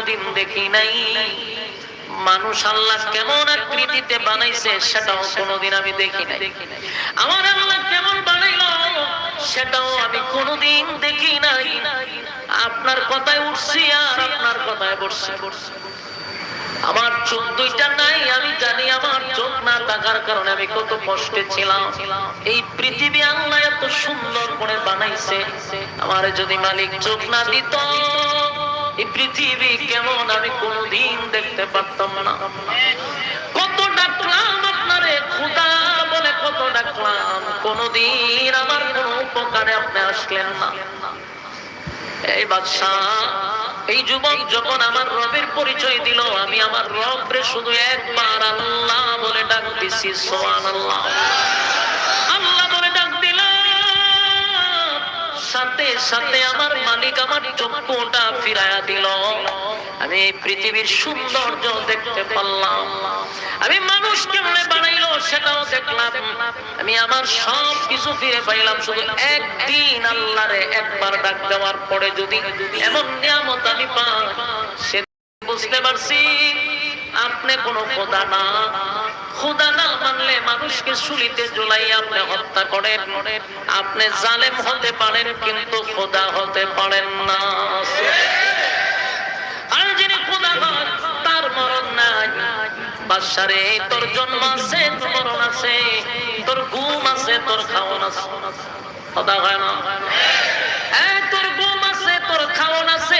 কোনোদিন দেখি নাই। মানুষ আল্লাহ কেমন আকৃতিতে বানাইছে সেটাও কোনোদিন আমি দেখি নাই। আমার আল্লাহ কেমন বানাইলো সেটাও আমি কোনোদিন দেখি নাই। আপনার কথায় উঠছি আর আপনার কথায় বসছি। আমার চোখ দুইটা নাই, আমি জানি আমার চোখ না থাকার কারণে আমি কত কষ্টে ছিলাম। এই পৃথিবী আল্লাহ এত সুন্দর করে বানাইছে। আমার যদি মালিক চোখ না দিত এই পৃথিবী কেমন আমি কোনোদিন দেখতে পারতাম না। কত ডাকলাম আপনারে খুদা বলে কত ডাকলাম কোনোদিন আমার কোনো উপকারে আপনি আসলেন না। এই বাদশাহ, এই যুবক যখন আমার রবের পরিচয় দিল, আমি আমার রবরে শুধু একবার আল্লাহ বলে ডাক দিছি, সোয়ান আল্লাহ। সাথে সাথে আমার মালিক আমার চক্ষুটা ফিরায়া দিল। আমি এই পৃথিবীর সৌন্দর্য দেখতে পারলাম। আমি মানুষ কেমনে বানাইলো সেটাও দেখলাম। আমি আমার সব কিছু ফিরে পাইলাম, শুধু একদিন আল্লাহরে একবার ডাক দেওয়ার পরে যদি এমন নিয়ামত আমি পাই সে বুঝতে পারছি, আপনি কোনো খোদা না। আর যিনি তার মরণ নাই। বাদশারে, তোর জন্ম আছে, তোর মরণ আছে। তোর ঘুম আছে, তোর খাওয়ান আছে। কথা হয় না?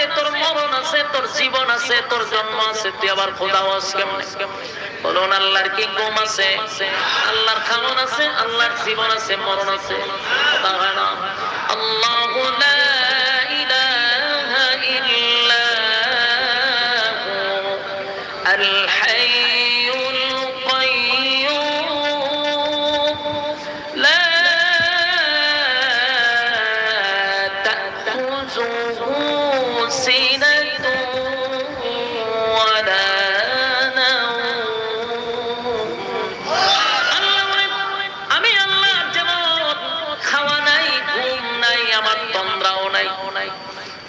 আছে তোর মরণ আছে তোর জীবন আছে তোর জন্ম আছে তুই আবার খোদা হস কেমনে বলুন আল্লাহর কি ঘুম আছে আল্লাহর খাওয়ান আছে আল্লাহর জীবন আছে মরণ আছে কথা হয় না আল্লাহু লা ইলাহা ইল্লা হু الحي القيوم لا تأخذه আমি আল্লাহ যেমন খাওয়া নাই ঘুম নাই আমার তন্দ্রাও নাই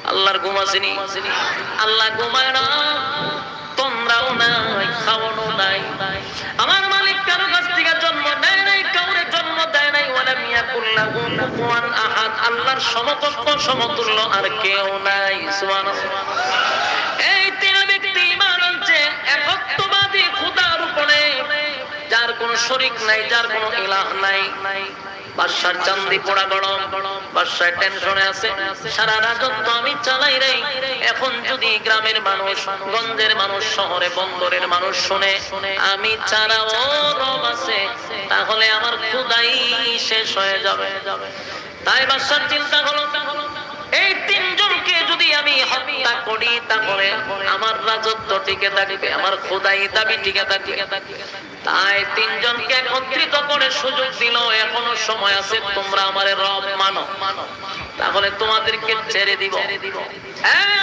আল্লাহর ঘুম আসেনি আল্লাহ ঘুমায় না তন্দ্রাও নাই খাওয়ানো নাই ইয়াকুল্লাহু কুফুয়ান আল্লাহর সমকক্ষ, সমতুল্য আর কেউ নাই, সুবহানাল্লাহ। এই তিন ব্যক্তি ঈমান আনছে, একত্ববাদী খোদার উপরে। যার কোনো শরিক নাই, যার কোনো ইলাহ নাই। বাদশার চান্দি পোড়া গরম। বাদশায় টেনশনে আছে। সারা রাজত্ব আমি চালাই রে এখন যদি গ্রামের মানুষ, গঞ্জের মানুষ, শহরে বন্দরের মানুষ শুনে, আমি ছাড়া ও রব আছে, তাহলে আমার খুদাই শেষ হয়ে যাবে। তাই বাদশার চিন্তা হলো আমি হত্যা করি, তাহলে আমার রাজত্ব টিকে থাকবে, আমার খোদাই দাবি টিকে থাকবে। তাই তিনজনকে একত্রিত করে সুযোগ দিল, এখনও সময় আছে, তোমরা আমার রব মানো। তাহলে তোমাদেরকে ছেড়ে দিব।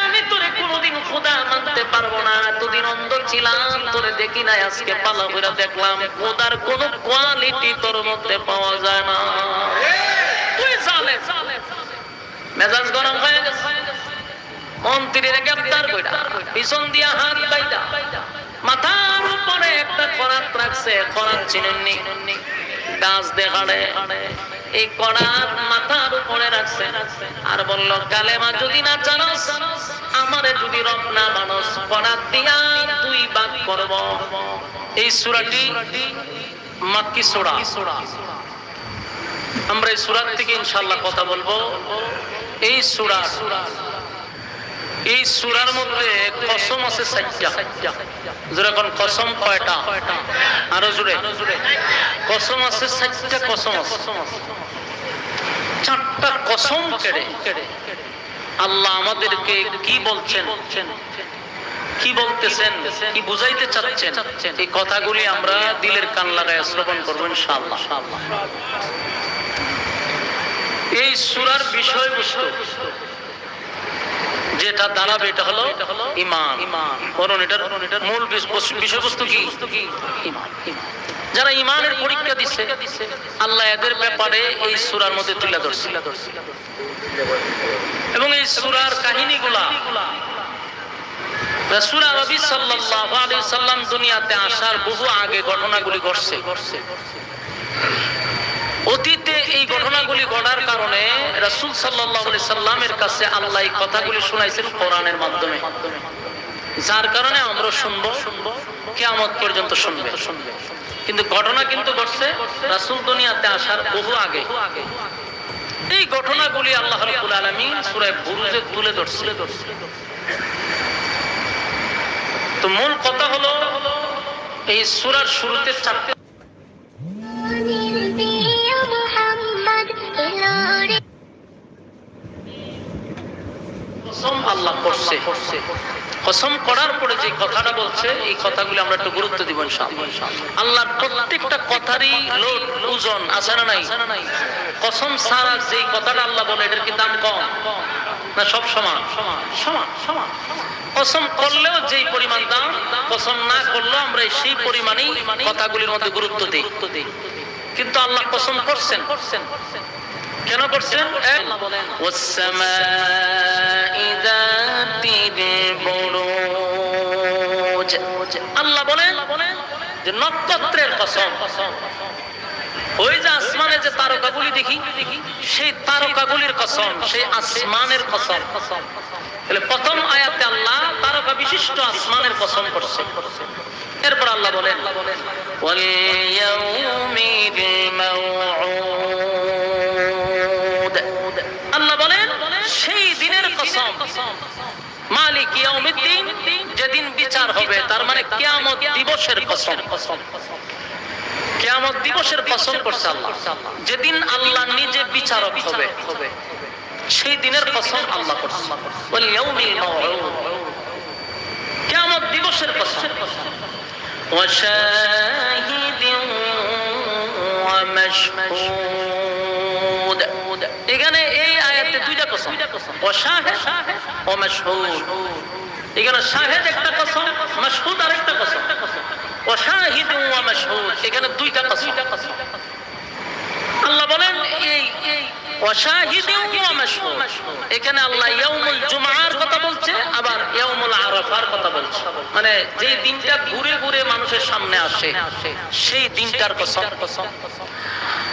আমি তোরে কোনোদিন খোদা মানতে পারব না, এতদিন অন্ধ ছিলাম, তোরে দেখি নাই, আজকে পালা করে দেখলাম, খোদার কোন কোয়ালিটি তোর মধ্যে পাওয়া যায় না। মেজাজ গরম হয়ে গেছে। মন্ত্রীর গ্রেপ্তার কইরা, পিছন দিয়া হাত বাইদা মাথার উপরে একটা করাত রাখছে করাত চিনেননি। গাছ দেখাড়ে এই করাত মাথার উপরে রাখছে। আর বলল, কালেমা যদি না জানোস, আমারে যদি রব না মানস করাত দিয়া দুই ভাগ করব। এই সূরাটি মাক্কি সূরা। আমরা এই সূরা থেকে ইনশাআল্লাহ কথা বলব। এই সূরা এই সূরার মধ্যে কসম আছে কসম কয়টা? আরও জোরে। কসম আছে কসম চারটা কসম কেড়ে আল্লাহ আমাদেরকে কি বলছেন? কি বলতেছেন? কি বুঝাইতে চাচ্ছেন? এই কথাগুলি আমরা দিলের কান লাগায় শ্রবণ করব ইনশাআল্লাহ। এই সুরার বিষয়বস্তু যেটা দাঁড়াবে এটা হলো ইমান। বরং এটার মূল বিষয়বস্তু কি? যারা ইমানের পরীক্ষা দিচ্ছে আল্লাহ এদের ব্যাপারে এই সুরার মধ্যে তুলে ধরছে। এবং এই সুরার কাহিনীগুলা রাসূল সাল্লাল্লাহু আলাইহি সাল্লাম দুনিয়াতে আসার বহু আগে ঘটনাগুলি ঘটছে। অতীতে এই ঘটনাগুলি ঘটার কারণে রাসূল আলাইহি সাল্লামের কাছে আল্লাহ এই কথাগুলি শুনাইছেন কোরআনের মাধ্যমে। যার কারণে আমরা শুনব শুনব কিয়ামত পর্যন্ত শুনবে। শুনবে কিন্তু ঘটনা কিন্তু ঘটছে রাসূল দুনিয়াতে আসার বহু আগে। এই ঘটনাগুলি আল্লাহ রাব্বুল আলামিন সূরা তুলে ধরছে। তো মূল কথা হলো, এই সূরার শুরুতে চারটে কসম আল্লাহ করছে। কসম করার পরে যে কথাটা বলছে, এই কথাগুলি আমরা একটু গুরুত্ব দিব আল্লাহর প্রত্যেকটা কথারই ওজন আছে না নাই? কসম ছাড়া যে কথাটা আল্লাহ বলে, এটার কি দাম কম? না সব সমান? সমান সমান কসম করলেও যেই পরিমাণ দাম, কসম না করলেও আমরা সেই পরিমাণেই কথাগুলির মধ্যে গুরুত্ব দিই। কিন্তু আল্লাহ কসম করছেন। করছেন কেন করছেন? ওয়াসসামাই আল্লাহ বলেন যে নক্ষত্রের কসম। ওই যে আসমানে যে তারকাগুলি দেখি, সেই তারকাগুলির কসম, সেই আসমানের কসম। তাহলে প্রথম আয়াতে আল্লাহ তারকা বিশিষ্ট আসমানের কসম করছে। এরপর আল্লাহ বলেন আল্লাহ বলেন, সেই দিনের কসম মালিক ইয়াউমিদ্দিন যেদিন বিচার হবে মানে তার মানে কিয়ামত দিবসের কসম। কিয়ামত দিবসের কসম করছে আল্লাহ। যেদিন আল্লাহ নিজে বিচারক হবে সেই দিনের কসম আল্লাহ করছে। ওয়াল ইয়াউমিল মাউউদ। কিয়ামত দিবসের কসম। ওয়া শাহিদিন ওয়া মাশহুদ। এখানে আল্লাহ বলেন জুমআর কথা বলছে, আবার ইয়াউমুল আরাফার কথা বলছে। মানে যেই দিনটা ঘুরে ঘুরে মানুষের সামনে আসে, সেই দিনটার কসম।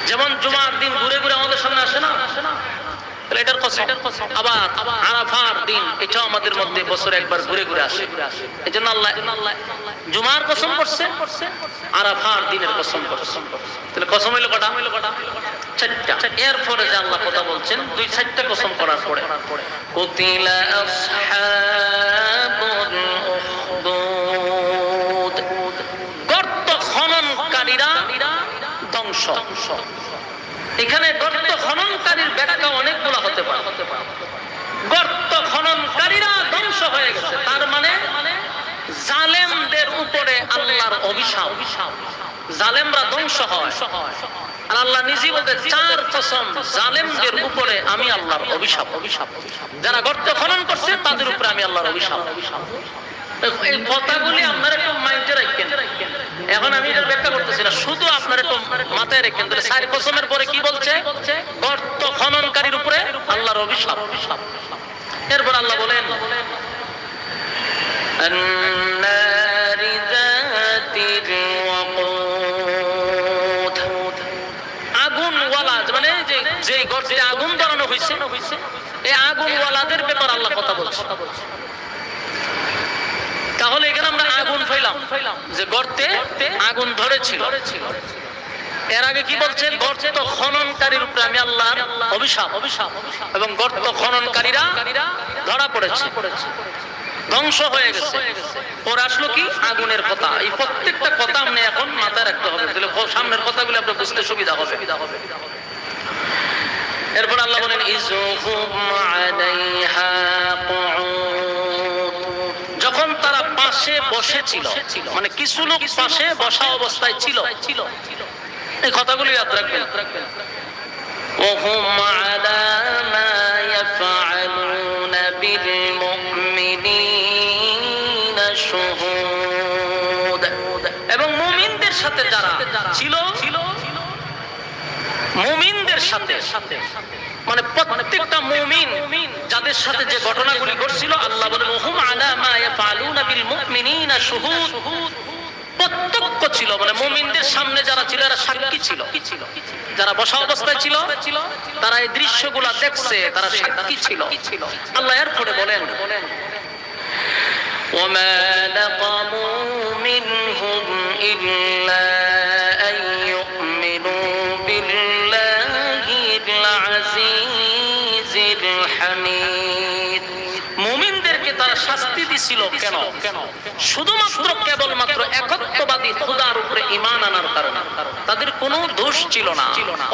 যেমন জুমার দিন ঘুরে ঘুরে আমাদের সামনে আসে না? তাহলে এটার কসম আবার আরাফার দিন এটাও আমাদের মধ্যে বছরে একবার ঘুরে ঘুরে আসে। এই জন্য আল্লাহ জুমার কসম করছে আরাফার দিনের কসম করছে। তাহলে কসম হইল কটা? হইল কটা? চারটা। এরপরে যে আল্লাহ কথা বলছেন দুই চারটা কসম করার পরে। কুতিলা আসহাবুল উখদুদ। গর্ত খননকারীরা ধ্বংস। এখানে গর্ত খননকারীর ব্যাখ্যা অনেকগুলো হতে পারে। গর্ত খননকারীরা ধ্বংস হয়ে গেছে। তার মানে জালেমদের উপরে আল্লাহর অভিশাপ। জালেমরা ধ্বংস হয়। আর আল্লাহ নিজে বলতে চার কসম জালেমদের উপরে আমি আল্লাহর অভিশাপ অভিশাপ। যারা গর্ত খনন করছে, তাদের উপরে আমি আল্লাহর অভিশাপ। এই কথাগুলি আপনারা একটু মাইন্ডে রাখেন। এখন আমি এটার ব্যাখ্যা করতেছি না। শুধু আপনার একটু মাথায় রেখেন তাহলে সাইর কসমের পরে কি বলছে? গর্ত খননকারীর উপরে আল্লাহর অভিশাপ। এরপর আল্লাহ বলেন আগুন ওয়ালা মানে যে গর্তে আগুন ধরানো হয়েছে এই আগুন ওয়ালাদের ব্যাপার আল্লাহ কথা বলছে। তাহলে এখানে আমরা আগুন ফেলাম যে গর্তে আগুন ধরেছিল। এর আগে কি বলছেন গর্ত খননকারীর উপরে আমি আল্লাহর অভিশাপ। অভিশাপ। এবং গর্ত খননকারীরা ধরা পড়েছে। ধ্বংস হয়ে গেছে। ওর আসলো কি? আগুনের কথা। এই প্রত্যেকটা কথা আপনি এখন মাথায় রাখতে হবে। তাহলে সামনের কথাগুলো আপনার বুঝতে সুবিধা হবে। এরপর আল্লাহ বলেন ইজুহুম আলাইহা কুউদ যখন তারা পাশে বসেছিল মানে কিছু লোক পাশে বসা অবস্থায় ছিল এই কথাগুলি ইয়াদ রাখবেন وهم على ما يفعلون بالمؤمنين شهود এবং মুমিনদের সাথে যারা ছিল ছিল মুমিনদের সাথে মানে প্রত্যেকটা মুমিন যাদের সাথে যে ঘটনাগুলি ঘটছিল আল্লাহ বলেন হুম আলা মা ইয়াফালুনা বিল বিল মুমিনিনা শুহুদ প্রত্যক্ষ ছিল মানে মুমিনদের সামনে যারা ছিল এরা সাক্ষী ছিল যারা বসা অবস্থায় ছিল তারা এই দৃশ্যগুলা দেখছে তারা সাক্ষী ছিল আল্লাহ এরপরে বলেন وما نقموا منهم إلا শাস্তি দিছিল কেন কেন শুধুমাত্র কেবলমাত্র একত্ববাদী খোদার উপরে ঈমান আনার কারণে তাদের কোনো দোষ ছিল না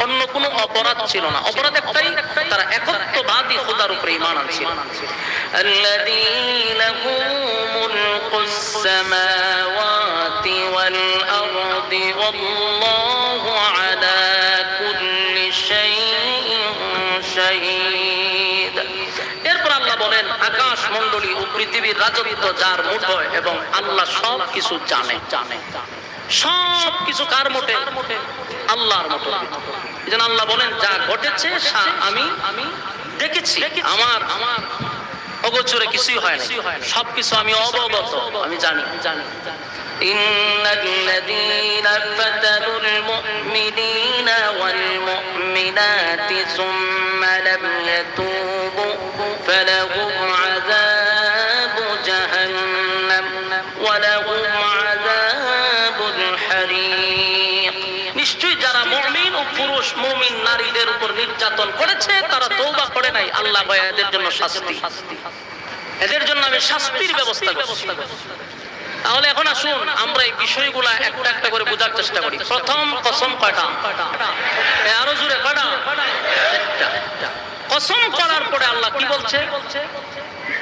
অন্য কোনো অপরাধ ছিল না অপরাধ একটাই তারা একত্ববাদী খোদার উপরে ঈমান আনছিল الذي له ملك السماوات والأرض والله আকাশ মণ্ডলী ও পৃথিবীর রাজত্ব যার মুঠোয় এবং আল্লাহ সব কিছু জানে জানে সব কিছু কার মোটে আল্লাহর মতো যেন আল্লাহ বলেন যা ঘটেছে সা- আমি আমি দেখেছি আমার আমার অগোচরে কিছুই হয় না সবকিছু আমি অবগত আমি জানি জানি إن الذين فتنوا المؤمنين والمؤمنات ثم নির্যাতন করেছে, তারা তৌবা করে নাই, আল্লাহ ভয় এদের জন্য শাস্তি। এদের জন্য আমি শাস্তির ব্যবস্থা তাহলে এখন আসুন, আমরা এই বিষয়গুলা একটা একটা করে বোঝার চেষ্টা করি। প্রথম কসম কয়টা? আরও জুড়ে কয়টা? কসম করার পরে আল্লাহ কি বলছে?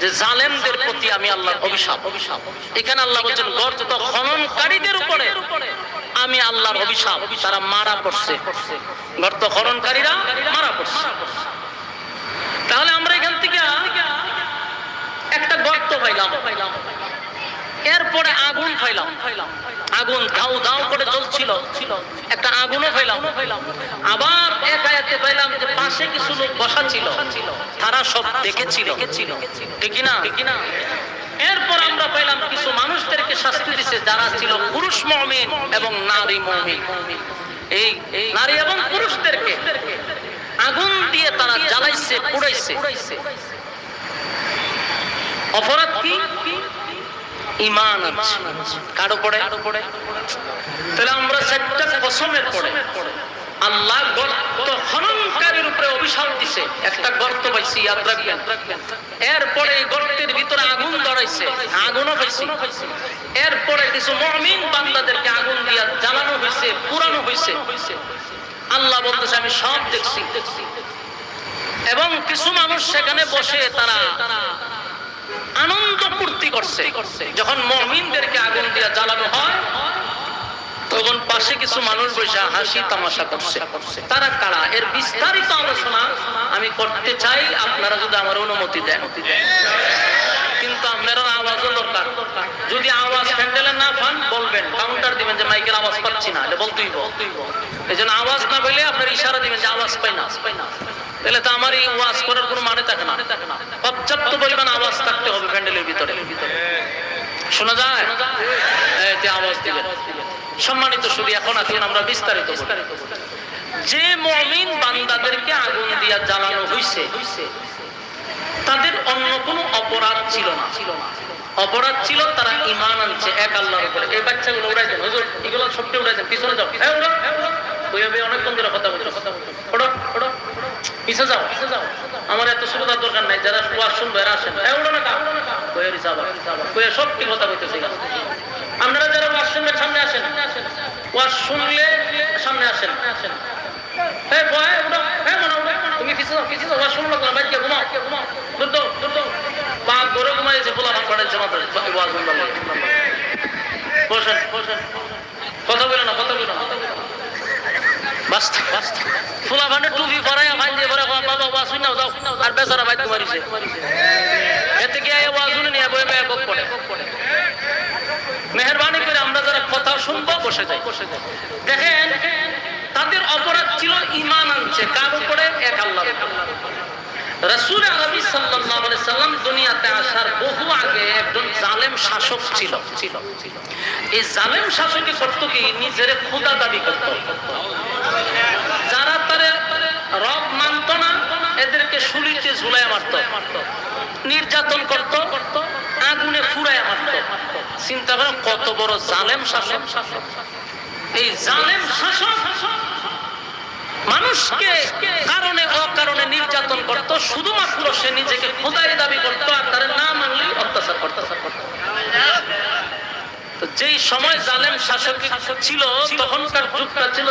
যে জালেমদের প্রতি আমি আল্লাহর অভিশাপ। অভিশাপ এখানে আল্লাহ বলছেন গর্ত খননকারীদের উপরে। আমি আল্লাহর অভিশাপ, তারা মারা পড়ছে। গর্ত খননকারীরা মারা পড়ছে। তাহলে আমরা এখান থেকে একটা গর্ত পাইলাম। এরপরে আগুন পাইলাম। আগুন দাউ দাউ করে জ্বলছিল। একটা আগুনও পাইলাম। আবার এক আয়াতে পাইলাম যে পাশে কিছু লোক বসা ছিল। তারা সব দেখেছিল। ঠিক না? এরপর আমরা পাইলাম কিছু মানুষদেরকে শাস্তি দিছে, যারা ছিল পুরুষ মমিন এবং নারী মমিন। এই নারী এবং পুরুষদেরকে আগুন দিয়ে তারা জ্বালাইছে, পুড়াইছে। অপরাধ কি? ইমান কার উপরে তাহলে আমরা চারটা কসমের পরে আল্লাহ গর্ত খননকারীর উপরে অভিশাপ দিছে। একটা গর্ত পাইছি, ইয়াদ রাখবেন। এরপরে এই গর্তের ভিতরে আগুন ধরাইছে। আগুনও পাইছি। এরপরে কিছু মমিন বান্দাদেরকে আগুন দিয়া জ্বালানো হয়েছে পুরানো হয়েছে আল্লাহ বলতেছে, আমি সব দেখছি। এবং কিছু মানুষ সেখানে বসে তারা আনন্দ পূর্তি করছে। যখন মমিনদেরকে আগুন দিয়া জ্বালানো হয় তখন পাশে কিছু মানুষ বসে হাসি তামাশা করছে। তারা কারা? এর বিস্তারিত আলোচনা আমি করতে চাই, আপনারা যদি আমার অনুমতি দেন। কিন্তু আপনারা আওয়াজও দরকার। যদি আওয়াজ হ্যান্ডেলে না পান, বলবেন। কাউন্টার দিবেন যে, মাইকের আওয়াজ পাচ্ছি না। এটা বলতেই এই জন্য আওয়াজ না পেলে আপনার ইশারা দিবেন যে, আওয়াজ পাই না। তাহলে তো আমার এই ওয়াজ করার কোনো মানে থাকে না। পর্যাপ্ত পরিমাণ আওয়াজ থাকতে হবে প্যান্ডেলের ভিতরে। শোনা যায়? আওয়াজ দিবেন সম্মানিত শুধু এখন আসুন, আমরা বিস্তারিত যে মমিন বান্দাদেরকে আগুন দিয়া জ্বালানো হইছে, তাদের অন্য কোনো অপরাধ ছিল না। ছিল না অপরাধ ছিল, তারা ইমান আনছে, এক আল্লাহর উপরে। এই বাচ্চাগুলো উড়াই দেন। হুজুর, এগুলো সবটি উড়াই দেন, পিছনে যাও। হ্যাঁ কথা কথা যাও আমার এত সুবিধার দরকার নাই, যারা ওয়াজ শুনবে আসেন। হ্যাঁ না সবটি কথা বলতেছে আপনারা যারা সামনে আসেন ওয়াজ শুনলে সামনে আসেন। হ্যাঁ হ্যাঁ মনে শুনলো কথা বলো না, কথা বলো না। মেহরবানি করে আমরা যারা কথা শুনব, বসে যাই। দেখেন, তাদের অপরাধ ছিল ইমান আনছে। কার উপরে? এক আল্লাহ রাসূল আরবি সাল্লাম দুনিয়াতে আসার বহু আগে একজন জালেম শাসক ছিল। ছিল এই জালেম শাসকে করতো কি? নিজের খোদা দাবি করত এদেরকে শুলিতে ঝুলায় মারত। নির্যাতন করত, আগুনে ফুরায় মারত। চিন্তা করেন কত বড় জালেম শাসক। এই জালেম শাসক মানুষকে কারণে অকারণে নির্যাতন করত, শুধুমাত্র সে নিজেকে খোদাই দাবি করত আর তার না মানলে অত্যাচার করত। যেই সময় জালেম শাসক ছিল, তখনকার যুগটা ছিল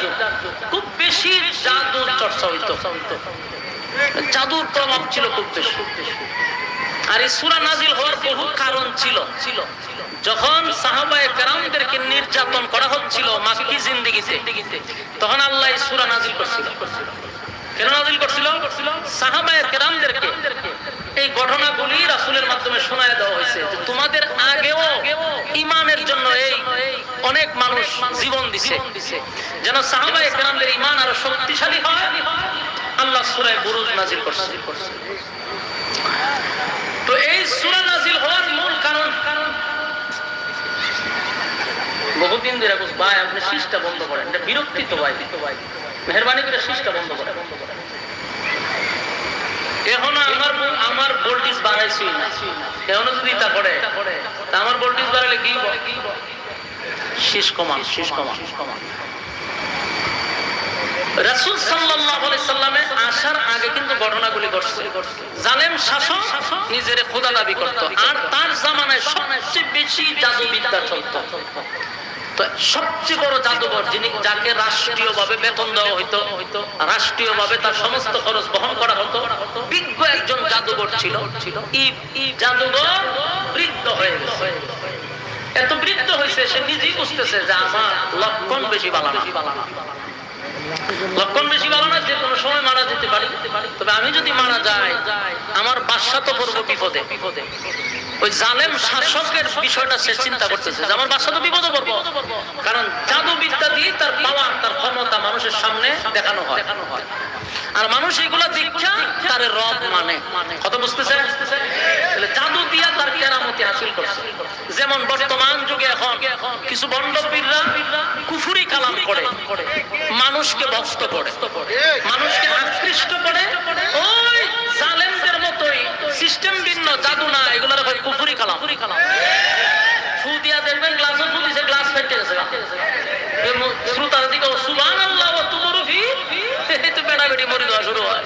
যুগ। খুব বেশি জাদুর চর্চা হইতো। জাদুর প্রভাব ছিল খুব বেশি। আর এই সূরা নাজিল হওয়ার বহু কারণ ছিল। যখন সাহাবায়ে নির্যাতন করা হচ্ছিল মাক্কি জিন্দেগিতে, তখন আল্লাহ সূরা নাজিল করছিল। কেন নাজিল করছিল? সাহাবায়ে কেরামদেরকে এই ঘটনাগুলি রাসূলের মাধ্যমে শোনায় দেওয়া হয়েছে তোমাদের আগেও ইমানের জন্য এই অনেক মানুষ জীবন দিছে। যেন সাহাবায়ে কেরামদের ইমান আরও শক্তিশালী হয়। আল্লাহ সূরা বুরুজ নাজিল করছে। তো এই সুরা নাজিল হওয়ার মূল কারণ বহুদিন ধরে ভাই, আপনি শীষটা বন্ধ করেন। এটা বিরক্তি তো ভাই। মেহরবানি করে শীষটা বন্ধ করেন। এখনও আমার আমার ভোল্টেজ বাড়াইছি এখনও যদি তা করে, তা আমার ভোল্টেজ বাড়ালে কি? শীষ কমান শীষ কমান খোদা দাবি করত, আর তার জামানায় সবচেয়ে বেশি সবচেয়ে বড় জাদুঘর যিনি যাকে রাষ্ট্রীয়ভাবে বেতন দেওয়া হইতো, রাষ্ট্রীয়ভাবে তার সমস্ত খরচ বহন করা হতো বিজ্ঞ একজন জাদুঘর ছিল। জাদুঘর বৃদ্ধ হয়ে গেছে। এত বৃদ্ধ হয়েছে সে নিজেই বুঝতেছে যে আমার লক্ষণ বেশি বালানা লক্ষণ বেশি ভালো না যে কোনো সময় মারা যেতে পারি। তবে আমি যদি মারা যাই আমার বাসা তো পড়ব বিপদে। বিপদে ওই জালেম শাসকের বিষয়টা সে চিন্তা করতেছে যে আমার বাসা তো বিপদে পড়ব। কারণ জাদু বিদ্যা দিয়ে তার পাওয়ার তার ক্ষমতা মানুষের সামনে দেখানো হয়। আর মানুষ এগুলা দীক্ষা তার রব মানে। কত বুঝতেছে জাদু দিয়া তার কেরামতি হাসিল করছে। যেমন বর্তমান যুগে এখন কিছু বন্ড পীররা কুফুরি কালাম করে। মানুষকে ভক্ত করে। মানুষকে আকৃষ্ট করে। ওই জালেমদের মতোই সিস্টেম ভিন্ন, জাদু না, এগুলোর কুফুরি কালাম। ফু দিয়া দেখবেন গ্লাসও ফু দিছে, গ্লাস ফেটে গেছে। শ্রোতার দিকে সুবান আল্লাহ বেড়ি মরি দেওয়া শুরু হয়।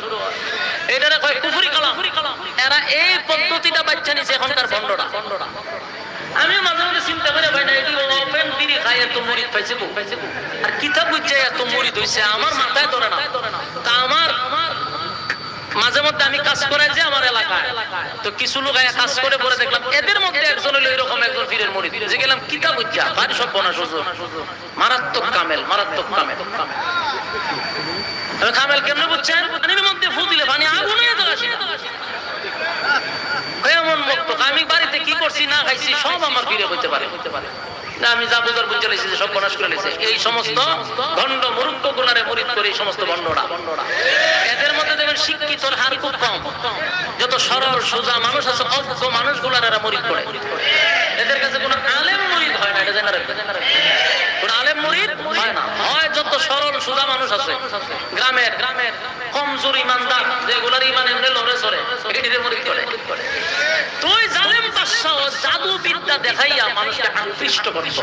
কয় কুফুরি এরা এই পদ্ধতিটা বাচ্চা নিছে এখনকার বন্ডরা আমি চিন্তা ভাই খাই পাইছে আমার মাথায় ধরে না। আমার মাঝে মধ্যে আমি কাজ করাই যে আমার এলাকায়। তো কিছু লোক কাজ করে পরে দেখলাম, এদের মধ্যে একজন হলো এরকম একজন ফিরের মরিদ যে গেলাম, কিতাব বুঝছা ভারী সব বনা সুযোগ। মারাত্মক কামেল মারাত্মক কামেল। কামেল কেমনে বুঝছেন? পানির মধ্যে ফু দিলে পানি আগুন হয়ে যাবে এমন মুক্ত আমি বাড়িতে কি করছি, না খাইছি, সব আমার ফিরে হইতে পারে হইতে পারে। না, আমি যা বুঝার বুঝে যে সব বনাশ করে লেছে এই সমস্ত ভণ্ড, মুরুক্ষ গুণারে মরিদ করে এই সমস্ত ভণ্ডরা। দেখবেন শিক্ষিতর হার খুব কম। যত সরল, সোজা মানুষ আছে, অজ্ঞ মানুষগুলার এরা মরিদ করে। এদের কাছে কোনো আলেম মরিদ হয় না, এটা জেনে রাখবেন কোন আলেম মরিদ হয় না হয় যত সরল সোজা মানুষ আছে। গ্রামের গ্রামের কমজোর ইমানদার, যেগুলার ইমান এমনি লড়ে এটিতে মরিদ করে? তুই বাদশাহ জাদু বিদ্যা দেখাইয়া মানুষকে আকৃষ্ট করিস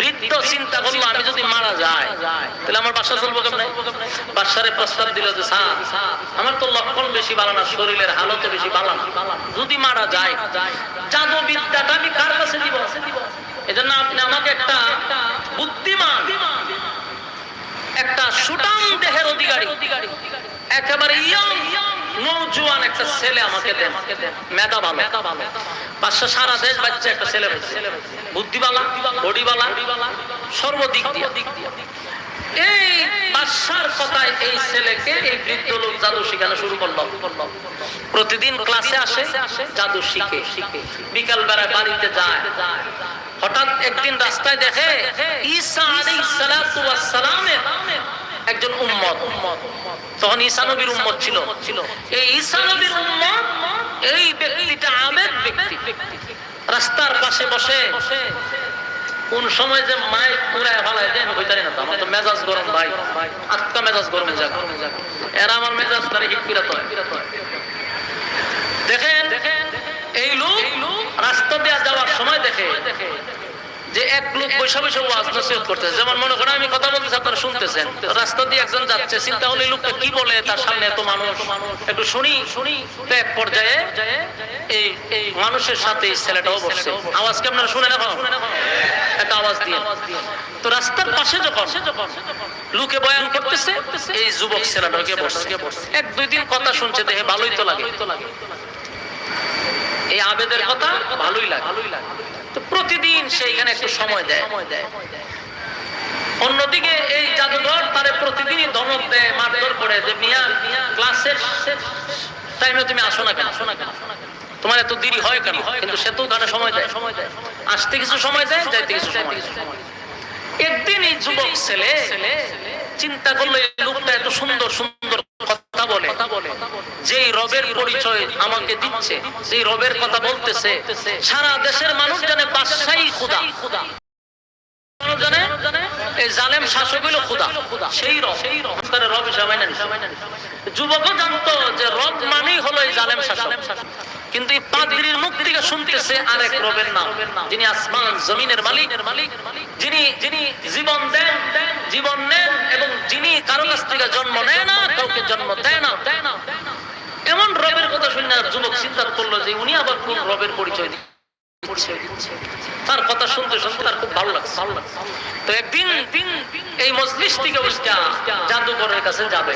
বৃদ্ধ, চিন্তা করল আমি যদি মারা তাহলে আমার বাসা চলবো কেমন? বাসারে প্রস্তাব দিল যে, স্যার, আমার তো লক্ষণ বেশি ভালো না, শরীরের হালতে বেশি ভালো না। যদি মারা যায় জাদু বিদ্যাটা আমি কার কাছে দিব? এজন্য আপনি আমাকে একটা বুদ্ধিমান একটা সুটাম দেহের অধিকারী। একেবারে ইয়ং নৌজুয়ান একটা ছেলে আমাকে দেন। মেধা ভালো। পাঁচশো সারা দেশ বাচ্চা একটা ছেলে বুদ্ধিবালা, বডিবালা, সর্বদিক দিয়ে। এই বাদশার কথায় এই ছেলেকে এই বৃদ্ধ লোক জাদু শুরু করল। প্রতিদিন ক্লাসে আসে, জাদু শিখে। বিকাল বেলায় বাড়িতে যায়। হঠাৎ একদিন রাস্তায় দেখে একজন উম্মত। তখন ঈসা নবীর উম্মত ছিল। এই ঈসা নবীর উম্মত এই ব্যক্তিটা আবেদ ব্যক্তি। রাস্তার পাশে বসে কোন সময় যে মাইক পুরায় ফেলায় দেন হইতারি না আমার তো মেজাজ গরম ভাই। আত্মা মেজাজ গরম যাক। এরা আমার মেজাজ তারে হিট পিরাত দেখেন, এই লোক রাস্তা দিয়ে যাওয়ার সময় দেখে যে এক লোক বৈশা বৈশা ওয়াজ নসিহত করতেছে। যেমন মনে করেন আমি কথা বলতেছি, আপনারা শুনতেছেন। রাস্তা দিয়ে একজন যাচ্ছে, চিন্তা হলে লোকটা কি বলে, তার সামনে এত মানুষ। একটু শুনি শুনি এক পর্যায়ে এই এই মানুষের সাথে এই ছেলেটাও বসছে। আওয়াজ কি আপনারা শুনে এখন? একটা আওয়াজ দিয়ে। তো রাস্তার পাশে যখন লোকে বয়ান করতেছে, এই যুবক ছেলেটাকে বসছে। এক দুই দিন কথা শুনছে, দেখে ভালোই তো লাগে। এই আবেদের কথা ভালোই লাগে। তো প্রতিদিন সে এখানে একটু সময় দেয়। অন্যদিকে এই জাদুঘর তারে প্রতিদিনই ধমক দেয়, মারধর করে যে, মিয়া, ক্লাসের টাইমে তুমি আসো না কেন? আসো না কেন তোমার এত দেরি হয় কেন? কিন্তু সে তো ওখানে সময় দেয় সময় দেয়। আসতে কিছু সময় দেয়, যাইতে কিছু সময় দেয়। একদিন এই যুবক ছেলে চিন্তা করল, এই লোকটা এত সুন্দর সুন্দর কথা বলে। যেই রবের পরিচয় আমাকে দিচ্ছে যেই রবের কথা বলতেছে সারা দেশের মানুষ জানে বাদশাহী খুদা। জানে? জালেম শাসক সেই রব। জানতো যে রব মানেই হলো এই জালেম শাসক। কিন্তু এই পাদ্রির মুখ থেকে শুনতেছে আরেক রবের নাম। যিনি আসমান, জমিনের মালিক। যিনি যিনি জীবন দেন, জীবন নেন এবং যিনি কারও কাছ থেকে জন্ম নেয় না, কাউকে জন্ম দেয় না দেয় না। এমন রবের কথা শুনে যুবক চিন্তা করল যে উনি আবার কোন রবের পরিচয় দিচ্ছে? তার কথা শুনতে শুনতে তার খুব ভালো লাগছে। ভালো লাগছে তো একদিন দিন এই মজলিস থেকে উঠটা জাদুঘরের কাছে যাবে।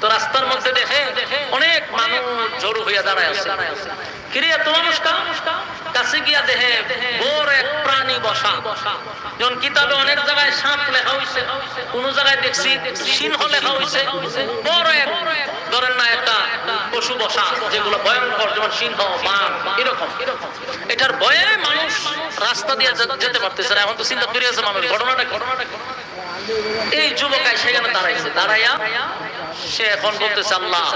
তো রাস্তার মধ্যে দেখে অনেক মানুষ জড়ো হইয়া দাঁড়ায় আছে। কোন জায়গায় দেখছি সিংহ লেখা হইছে। বড় এক ধরেন না একটা পশু বসা, যেগুলো ভয়ঙ্কর, যেমন সিংহ, বাঘ, এরকম। এটার ভয়ে মানুষ রাস্তা দিয়ে যেতে পারতেছে না। এখন তো চিন্তা করে আছে মানুষ ঘটনাটা ঘটনাটা এই যুবকায় সেখানে দাঁড়াইছে দাঁড়াইয়া সে এখন বলতেছে, আল্লাহ,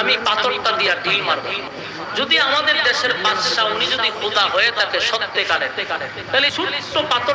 আমি পাথরটা দিয়া ঢিল মারব। যদি আমাদের দেশের বাদশাহ, উনি যদি খুদা হয়ে থাকে সত্যিকারে তাহলে ছোট্ট পাথর